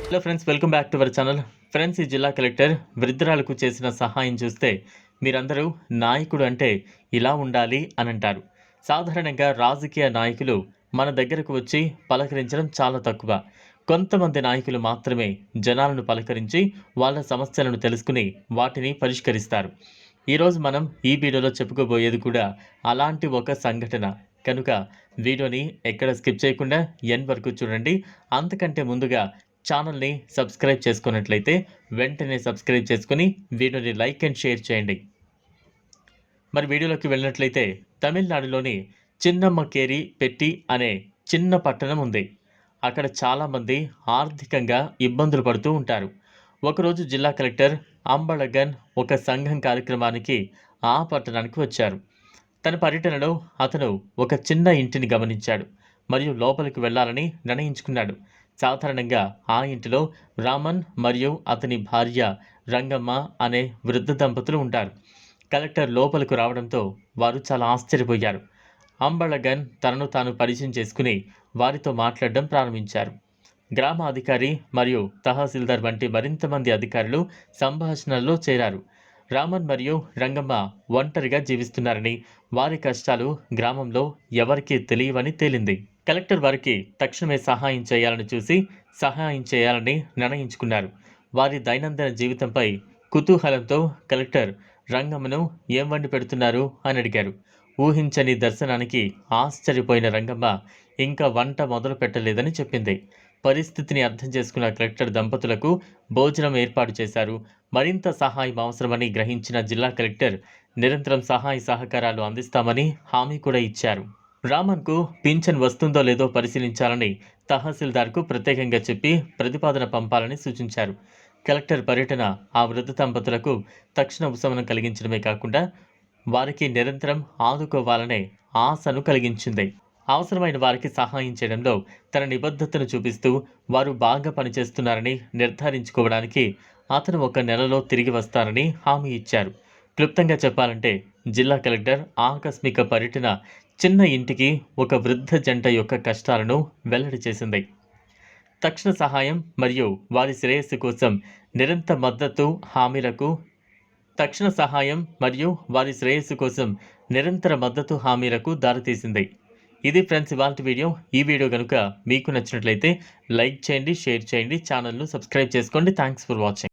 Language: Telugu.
Hello friends welcome back to our channel friends ఈ జిల్లా కలెక్టర్ వృద్ధురాలకు చేసిన సహాయం చూస్తే మీరందరూ నాయకుడు అంటే ఇలా ఉండాలి అని అంటారు. సాధారణంగా రాజకీయ నాయకులు మన దగ్గరకు వచ్చి పలకరించడం చాలా తక్కువ. కొంతమంది నాయకులు మాత్రమే జనాలను పలకరించి వాళ్ళ సమస్యలను తెలుసుకుని వాటిని పరిష్కరిస్తారు. ఈరోజు మనం ఈ వీడియోలో చెప్పుకోబోయేది కూడా అలాంటి ఒక సంఘటన. కనుక వీడియోని ఎక్కడ స్కిప్ చేయకుండా ఎన్ వరకు చూడండి. అంతకంటే ముందుగా ఛానల్ని సబ్స్క్రైబ్ చేసుకున్నట్లయితే వెంటనే సబ్స్క్రైబ్ చేసుకుని వీడియోని లైక్ అండ్ షేర్ చేయండి. మరి వీడియోలోకి వెళ్ళినట్లయితే తమిళనాడులోని చిన్నమ్మకేరి పెట్టి అనే చిన్న పట్టణం ఉంది. అక్కడ చాలామంది ఆర్థికంగా ఇబ్బందులు పడుతూ ఉంటారు. ఒకరోజు జిల్లా కలెక్టర్ అంబళగన్ ఒక సంఘం కార్యక్రమానికి ఆ పట్టణానికి వచ్చారు. తన పర్యటనలో అతను ఒక చిన్న ఇంటిని గమనించాడు. మరియు లోపలికి వెళ్ళాలని నిర్ణయించుకున్నాడు. సాధారణంగా ఆ ఇంటిలో రామన్ మరియు అతని భార్య రంగమ్మ అనే వృద్ధ దంపతులు ఉంటారు. కలెక్టర్ లోపలకు రావడంతో వారు చాలా ఆశ్చర్యపోయారు. అంబళగన్ తనను తాను పరిచయం చేసుకుని వారితో మాట్లాడడం ప్రారంభించారు. గ్రామ అధికారి మరియు తహసీల్దార్ వంటి మరింత మంది అధికారులు సంభాషణల్లో చేరారు. రామన్ మరియు రంగమ్మ ఒంటరిగా జీవిస్తున్నారని వారి కష్టాలు గ్రామంలో ఎవరికీ తెలియవని తేలింది. కలెక్టర్ వారికి తక్షణమే సహాయం చేయాలని చూసి సహాయం చేయాలని నిర్ణయించుకున్నారు. వారి దైనందిన జీవితంపై కుతూహలంతో కలెక్టర్ రంగమ్మను ఏం వండి పెడుతున్నారు? అని అడిగారు. ఊహించని దర్శనానికి ఆశ్చర్యపోయిన రంగమ్మ ఇంకా వంట మొదలు పెట్టలేదని చెప్పింది. పరిస్థితిని అర్థం చేసుకున్న కలెక్టర్ దంపతులకు భోజనం ఏర్పాటు చేశారు. మరింత సహాయం అవసరమని గ్రహించిన జిల్లా కలెక్టర్ నిరంతరం సహాయ సహకారాలు అందిస్తామని హామీ కూడా ఇచ్చారు. రామన్కు పింఛన్ వస్తుందో లేదో పరిశీలించాలని తహసీల్దార్కు ప్రత్యేకంగా చెప్పి ప్రతిపాదన పంపాలని సూచించారు. కలెక్టర్ పర్యటన ఆ వృద్ధ దంపతులకు తక్షణ ఉపశమనం కలిగించడమే కాకుండా వారికి నిరంతరం ఆదుకోవాలనే ఆశను కలిగించింది. అవసరమైన వారికి సహాయం చేయడంలో తన నిబద్ధతను చూపిస్తూ వారు బాగా పనిచేస్తున్నారని నిర్ధారించుకోవడానికి అతను ఒక నెలలో తిరిగి వస్తారని హామీ ఇచ్చారు. క్లుప్తంగా చెప్పాలంటే జిల్లా కలెక్టర్ ఆకస్మిక పర్యటన చిన్న ఇంటికి ఒక వృద్ధ జంట యొక్క కష్టాలను వెల్లడి చేసింది. తక్షణ సహాయం మరియు వారి శ్రేయస్సు కోసం నిరంతర మద్దతు హామీలకు తక్షణ సహాయం మరియు వారి శ్రేయస్సు కోసం నిరంతర మద్దతు హామీలకు దారితీసింది. ఇది ఫ్రెండ్స్ ఇవాళ వీడియో. ఈ వీడియో కనుక మీకు నచ్చినట్లయితే లైక్ చేయండి షేర్ చేయండి ఛానల్ను సబ్స్క్రైబ్ చేసుకోండి. Thanks for watching.